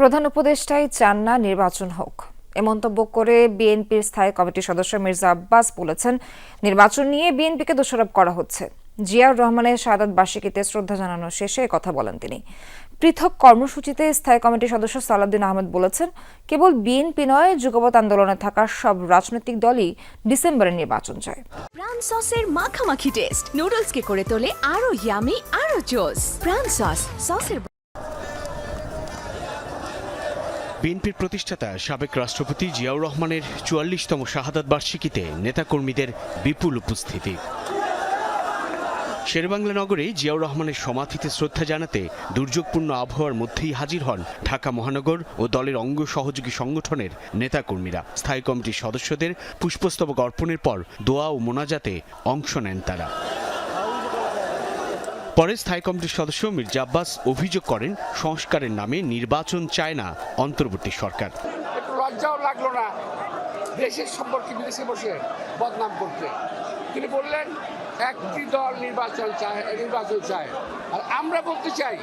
প্রধান উপদেষ্টাই চান না নির্বাচন হোক। এ মন্তব্য করে বিএনপির স্থায়ী কমিটির সদস্য মির্জা আব্বাস বলেছেন, নির্বাচন নিয়ে বিএনপিকে দোষারোপ করা হচ্ছে। জিয়াউর রহমানের শাহাদ বার্ষিকীতে শ্রদ্ধা জানানো শেষে কথা বলেন তিনি। পৃথক কর্মসূচিতে স্থায়ী কমিটির সদস্য সালাউদ্দিন আহমেদ বলেছেন, কেবল বিএনপি নয়, যুগপৎ আন্দোলনে থাকা সব রাজনৈতিক দলই ডিসেম্বরে নির্বাচন চায়। প্রাণ সসের মাখামাখি টেস্ট। নুডলসকে করে তোলে আরও ইয়ামি আরও জোস। প্রাণ সস, সসের বিএনপির প্রতিষ্ঠাতা সাবেক রাষ্ট্রপতি জিয়াউর রহমানের চুয়াল্লিশতম শাহাদাত বার্ষিকীতে নেতাকর্মীদের বিপুল উপস্থিতি। শেরবাংলা নগরে জিয়াউর রহমানের সমাধিতে শ্রদ্ধা জানাতে দুর্যোগপূর্ণ আবহাওয়ার মধ্যেই হাজির হন ঢাকা মহানগর ও দলের অঙ্গ সহযোগী সংগঠনের নেতাকর্মীরা। স্থায়ী কমিটির সদস্যদের পুষ্পস্তবক অর্পণের পর দোয়া ও মোনাজাতে অংশ নেন তারা। পরে স্থায়ী কমিটির সদস্য মির্জা আব্বাস অভিযোগ করেন, সংস্কারের নামে নির্বাচন চায় না অন্তর্বর্তী সরকার। লজ্জাও লাগল না। দেশের সম্পর্কে বিদেশে বসে বদনাম করতে। তিনি বললেন, একটি দল নির্বাচন চায় নির্বাচন চায়। আর আমরা বলতে চাই,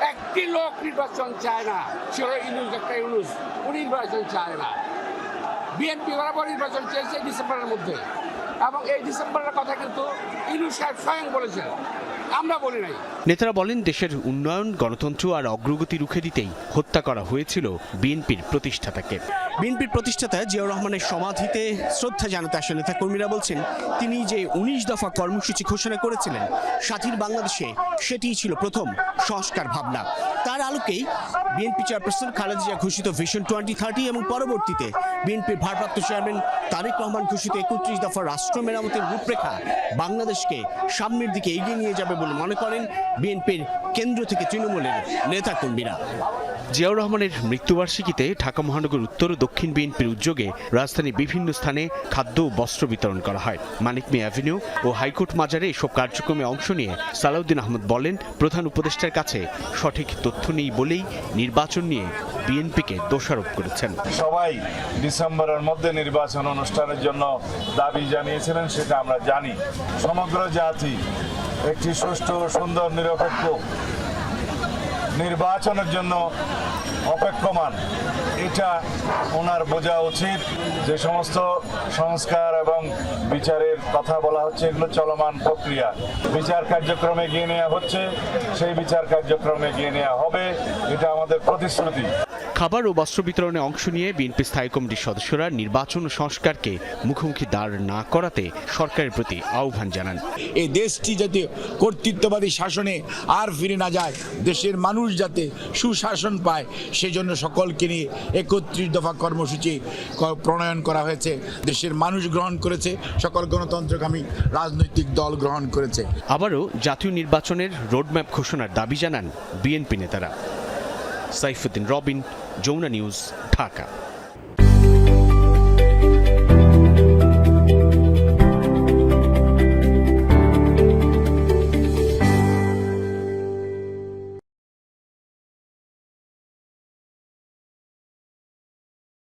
একটি লোক নির্বাচন চায় না। হলো ইউনুস, একটা ইউনুস। উনি নির্বাচন চায় না। বিএনপি বরাবর নির্বাচন চেয়েছে ডিসেম্বরের মধ্যে। এবং এই ডিসেম্বরের কথা কিন্তু ইউনুস সাহেব স্বয়ং বলেছেন। আমরা বলি নাই। নেতারা বলেন দেশের উন্নয়ন গণতন্ত্র আর অগ্রগতি রুখে দিতেই হত্যা করা হয়েছিল বিএনপির প্রতিষ্ঠাতাকে। বিএনপির প্রতিষ্ঠাতা জিয়াউর রহমানের সমাধিতে শ্রদ্ধা জানাতে আসা নেতা কর্মীরা বলছেন তিনি যে উনিশ দফা কর্মসূচি ঘোষণা করেছিলেন স্বাধীন বাংলাদেশে সেটিই ছিল প্রথম সংস্কার ভাবনা। তার আলোকেই বিএনপি চেয়ারপারসন খালেদা জিয়া ঘোষিত ভিশন টোয়েন্টি থার্টি এবং পরবর্তীতে বিএনপির ভারপ্রাপ্ত চেয়ারম্যান তারেক রহমান ঘোষিত একত্রিশ দফা রাষ্ট্র মেরামতের রূপরেখা বাংলাদেশকে সামনের দিকে এগিয়ে নিয়ে যাবে বলে মনে করেন বিএনপির কেন্দ্র থেকে তৃণমূলের নেতাকর্মীরা। জিয়াউর রহমানের মৃত্যুবার্ষিকীতে ঢাকা মহানগর উত্তর ও দক্ষিণ বিএনপির উদ্যোগে রাজধানীর বিভিন্ন স্থানে খাদ্য ও বস্ত্র বিতরণ করা হয়। মানিক মে অ্যাভিনিউ ও হাইকোর্ট মাজারে এসব কার্যক্রমে অংশ নিয়ে সালাউদ্দিন আহমদ বলেন প্রধান উপদেষ্টার কাছে সঠিক তথ্য নেই বলেই নির্বাচন নিয়ে বিএনপিকে দোষারোপ করেছেন। সবাই ডিসেম্বরের মধ্যে নির্বাচন অনুষ্ঠানের জন্য দাবি জানিয়েছিলেন সেটা আমরা জানি। সমগ্র জাতি একটি সুষ্ঠু, সুন্দর, নিরপেক্ষ নির্বাচনের জন্য অপেক্ষমান। এটা ওনার বোঝা উচিত। যে সমস্ত সংস্কার এবং বিচারের কথা বলা হচ্ছে, এগুলো চলমান প্রক্রিয়া। বিচার কার্যক্রমে এগিয়ে নেওয়া হচ্ছে, সেই বিচার কার্যক্রমে গিয়ে নেওয়া হবে। এটা আমাদের প্রতিশ্রুতি। খাবার ও বস্ত্র বিতরণে অংশ নিয়ে বিএনপি স্থায়ী কমিটির সদস্যরা নির্বাচন সংস্কারকে মুখোমুখি দাঁড় না করাতে সরকারের প্রতি আহ্বান জানান। এই দেশটি যাতে কর্তৃত্ববাদী শাসনে আর ফিরে না যায় দেশের মানুষ যাতে সুশাসন পায় সেজন্য সকলকে নিয়ে একত্রিশ দফা কর্মসূচি প্রণয়ন করা হয়েছে। দেশের মানুষ গ্রহণ করেছে সকল গণতন্ত্রকামী রাজনৈতিক দল গ্রহণ করেছে। আবারও জাতীয় নির্বাচনের রোডম্যাপ ঘোষণার দাবি জানান বিএনপি নেতারা। সাইফুদ্দিন রবিন যমুনা নিউজ ঢাকা।